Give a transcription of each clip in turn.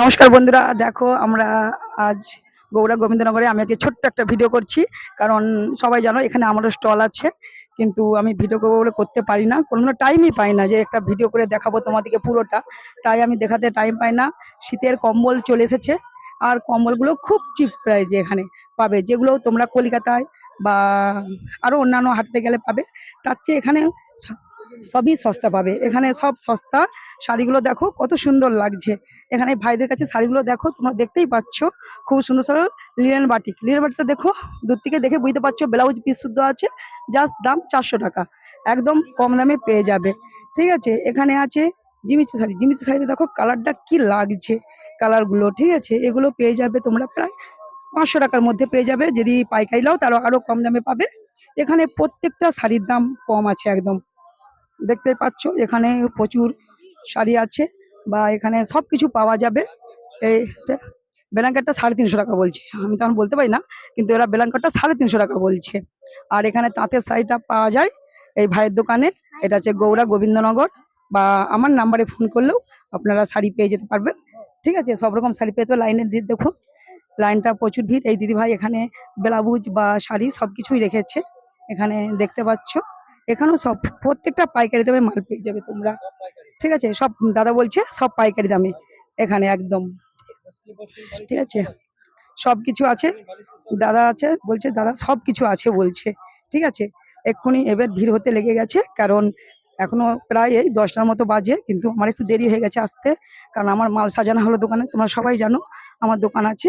নমস্কার বন্ধুরা, দেখো আমরা আজ গৌড়া গোবিন্দনগরে আমি আজকে ছোট্ট একটা ভিডিও করছি, কারণ সবাই জানো এখানে আমারও স্টল আছে, কিন্তু আমি ভিডিও করব করতে পারি না। কোনো টাইমই পাই না যে একটা ভিডিও করে দেখাবো তোমাদেরকে পুরোটা। তাই আমি দেখাতে টাইম পাই না। শীতের কম্বল চলে এসেছে, আর কম্বলগুলো খুব চিপ প্রাইজে এখানে পাবে, যেগুলো তোমরা কলকাতায় বা আরও অন্যান্য হাটতে গেলে পাবে। তার চেয়ে এখানে সবই সস্তা পাবে। এখানে সব সস্তা শাড়িগুলো দেখো, কত সুন্দর লাগছে। এখানে ভাইদের কাছে শাড়িগুলো দেখো, তোমরা দেখতেই পাচ্ছ। খুব সুন্দর সুন্দর লিনেন বাটিক লিনেন বাটিকটা দেখো দূর থেকে দেখে বুঝতে পারছ ব্লাউজ পিস শুদ্ধ আছে জাস্ট দাম চারশো টাকা। একদম কম দামে পেয়ে যাবে। ঠিক আছে, এখানে আছে জিমিচু শাড়ি। জিমিচু শাড়িটা দেখো কালারটা কি লাগছে কালারগুলো ঠিক আছে? এগুলো পেয়ে যাবে তোমরা প্রায় পাঁচশো টাকার মধ্যে পেয়ে যাবে। যদি পাইকারি নাও, তারও আরও কম দামে পাবে। এখানে প্রত্যেকটা শাড়ির দাম কম আছে একদম। দেখতে পাচ্ছ, এখানে প্রচুর শাড়ি আছে বা এখানে সব কিছু পাওয়া যাবে। এই ব্ল্যাঙ্কেটটা সাড়ে তিনশো টাকা বলছে। আমি তখন বলতে পারি না, কিন্তু এরা ব্ল্যাঙ্কেটটা সাড়ে তিনশো টাকা বলছে। আর এখানে তাঁতের শাড়িটা পাওয়া যায় এই ভাইয়ের দোকানে। এটা হচ্ছে গৌড়া গোবিন্দনগর বা আমার নাম্বারে ফোন করলেও আপনারা শাড়ি পেয়ে যেতে পারবেন। ঠিক আছে, সব রকম শাড়ি পেয়ে তো লাইনের দিয়ে দেখো লাইনটা প্রচুর ভিড়। এই দিদিভাই এখানে ব্লাউজ বা শাড়ি সব কিছুই রেখেছে। এখানে দেখতে পাচ্ছ এখানেও সব, প্রত্যেকটা পাইকারি দামে মাল পেয়ে যাবে তোমরা। ঠিক আছে? সব দাদা বলছে, সব পাইকারি দামে এখানে একদম। ঠিক আছে? সব কিছু আছে। দাদা আছে, বলছে, দাদা, সব কিছু আছে, বলছে। ঠিক আছে? এক্ষুনি এবার ভিড় হতে লেগে গেছে, কারণ এখনও প্রায় এই দশটার মতো বাজে, কিন্তু আমার একটু দেরি হয়ে গেছে আসতে, কারণ আমার মাল সাজানো হলো দোকানে, তোমরা সবাই জানো, আমার দোকান আছে।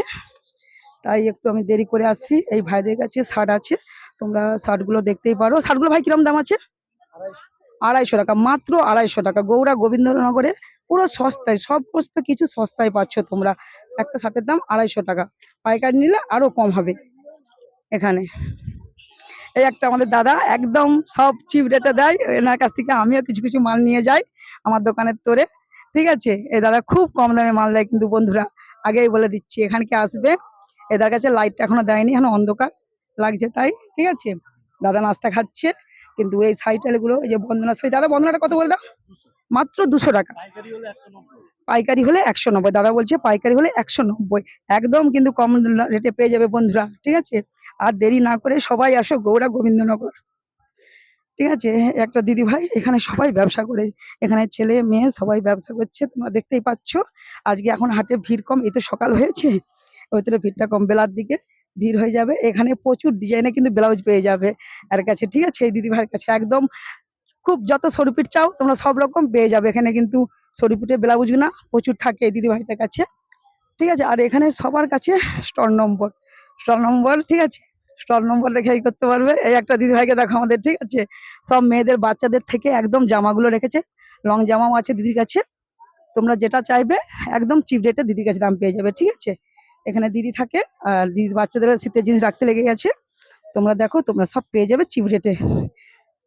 তাই একটু আমি দেরি করে আসছি। এই ভাইদের কাছে শার্ট আছে। তোমরা শার্টগুলো দেখতেই পারো। শার্টগুলো ভাই কিরম দাম আছে? আড়াইশো টাকা। মাত্র আড়াইশো টাকা। গৌরা গোবিন্দনগরে পুরো সস্তায় সমস্ত কিছু সস্তায় পাচ্ছ তোমরা। একটা শার্টের দাম আড়াইশো টাকা। পাইকারি নিলে আরও কম হবে এখানে। এই একটা আমাদের দাদা একদম সব চিপ রেটে দেয়। এনার কাছ থেকে আমিও কিছু কিছু মাল নিয়ে যাই আমার দোকানের তোরে। ঠিক আছে? এই দাদা খুব কম দামে মাল দেয় কিন্তু বন্ধুরা। আগেই বলে দিচ্ছি। এখানকে আসবে? এদের কাছে লাইটটা এখনও দেয়নি, এখন অন্ধকার লাগছে তাই, ঠিক আছে? দাদা নাস্তা খাচ্ছে, কিন্তু এই সাইটেলগুলো এই যে বন্দনা শাড়ি দাদা বন্দনাটা কত বলে দাও? মাত্র দুশো টাকা। পাইকারি হলে একশো নব্বই, দাদা বলছে পাইকারি হলে একশো নব্বই। একদম কিন্তু কম রেটে পেয়ে যাবে বন্ধুরা, ঠিক আছে? আর দেরি না করে সবাই আসো গৌরা গোবিন্দনগর, ঠিক আছে? একটা দিদি ভাই এখানে সবাই ব্যবসা করে, এখানে ছেলে, মেয়ে সবাই ব্যবসা করছে, তোমরা দেখতেই পাচ্ছ। আজকে এখন হাটে ভিড় কম, এই তো সকাল হয়েছে। ওই তো ভিড়টা কম, বেলার দিকে ভিড় হয়ে যাবে। এখানে প্রচুর ডিজাইনে কিন্তু ব্লাউজ পেয়ে যাবে এর কাছে, ঠিক আছে? এই দিদিভাইয়ের কাছে একদম খুব যত সরুপিট চাও, তোমরা সব রকম পেয়ে যাবে। এখানে কিন্তু সরুপিটের ব্লাউজ না প্রচুর থাকে এই দিদি ভাইটার কাছে, ঠিক আছে? আর এখানে সবার কাছে স্টল নম্বর স্টল নম্বর, ঠিক আছে? স্টল নম্বর রেখে এই করতে পারবে। এই একটা দিদিভাইকে দেখো আমাদের, ঠিক আছে? সব মেয়েদের, বাচ্চাদের থেকে একদম জামাগুলো রেখেছে। লং জামাও আছে দিদির কাছে। তোমরা যেটা চাইবে, একদম চিপ রেটে দিদির কাছে দাম পেয়ে যাবে, ঠিক আছে? এখানে দিদি থাকে আর দিদির বাচ্চাদের শীতের জিনিস রাখতে লেগে গেছে। তোমরা দেখো, তোমরা সব পেয়ে যাবে চিপ রেটে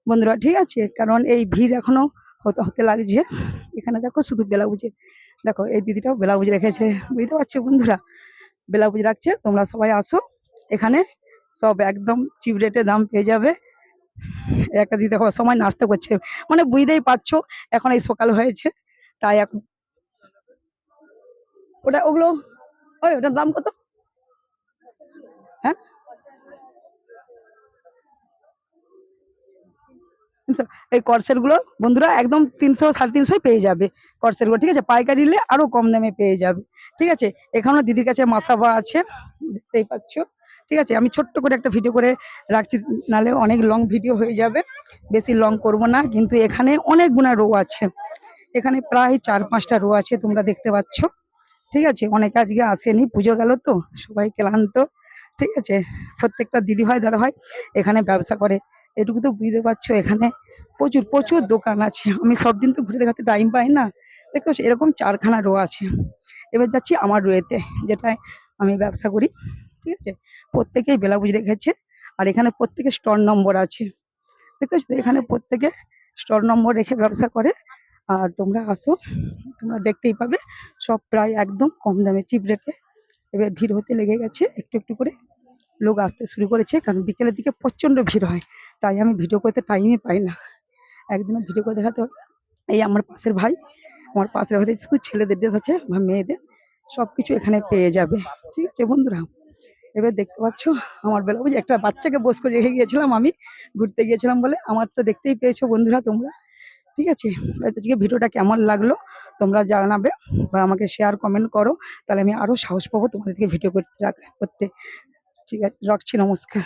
বন্ধুরা, ঠিক আছে? কারণ এই ভিড় এখনও হতে হতে লাগছে। এখানে দেখো শুধু ব্লাউজে দেখো এই দিদিটাও ব্লাউজ রেখেছে। বুঝতে পারছ বন্ধুরা? ব্লাউজ রাখছে, তোমরা সবাই আসো। এখানে সব একদম চিপ রেটে দাম পেয়ে যাবে। একটা দিদি দেখো সময় নাস্তা করছে। মানে বুঝতেই পারছ, এখন এই সকাল হয়েছে। তাই এখন ওটা ওগুলো ওই, ওটার দাম কত? হ্যাঁ? এই কর্সেটগুলো বন্ধুরা একদম তিনশো, সাড়ে তিনশোই পেয়ে যাবে কর্সেটগুলো ঠিক আছে? পাইকারি নিলে আরও কম দামে পেয়ে যাবে, ঠিক আছে? এখানেও দিদির কাছে মাসাবা আছে, দেখতেই পাচ্ছ, ঠিক আছে? আমি ছোট্ট করে একটা ভিডিও করে রাখছি, নালে অনেক লং ভিডিও হয়ে যাবে, বেশি লং করব না, কিন্তু এখানে অনেক গুণা রো আছে, এখানে প্রায় চার পাঁচটা রো আছে, তোমরা দেখতে পাচ্ছ। ঠিক আছে? অনেকে আজকে আসেনি, পুজো গেল তো, সবাই ক্লান্ত। ঠিক আছে? প্রত্যেকটা দিদি ভাই, দাদা ভাই এখানে ব্যবসা করে। এটুকু তো বুঝতে পারছ, এখানে প্রচুর প্রচুর দোকান আছে। আমি সব দিন তো ঘুরে দেখাতে টাইম পাই না। দেখো, এরকম চারখানা রো আছে। এবার যাচ্ছি আমার রোয়েতে যেটায় আমি ব্যবসা করি। ঠিক আছে? প্রত্যেকেই ব্লাউজ রেখেছে। আর এখানে প্রত্যেকে স্টল নম্বর আছে। দেখতে? এখানে প্রত্যেকে স্টল নম্বর রেখে ব্যবসা করে। আর তোমরা আসো, তোমরা দেখতেই পাবে, সব প্রায় একদম কম দামে চিপ রেটে। এবার ভিড় হতে লেগে গেছে, একটু একটু করে লোক আসতে শুরু করেছে, কারণ বিকেলের দিকে প্রচণ্ড ভিড় হয়, তাই আমি ভিডিও করতে টাইমই পাই না। একদিনও ভিডিও করে দেখাতে হবে, এই আমার পাশের ভাই, আমার পাশের ভাই শুধু ছেলেদের ড্রেস আছে, বা মেয়েদের সব কিছু এখানে পেয়ে যাবে, ঠিক আছে বন্ধুরা? এবার দেখতে পাচ্ছ, আমার বেলা যে একটা বাচ্চাকে বস করে রেখে গিয়েছিলাম আমি, ঘুরতে গিয়েছিলাম বলে, আমার তো দেখতেই পেয়েছ বন্ধুরা তোমরা। ঠিক আছে? আজকে ভিডিওটা কেমন লাগল তোমরা জানাবে বা আমাকে শেয়ার কমেন্ট করো। তাহলে আমি আরও সাহস পাবো তোমাদেরকে ভিডিও করতে করতে। ঠিক আছে, রাখছি, নমস্কার।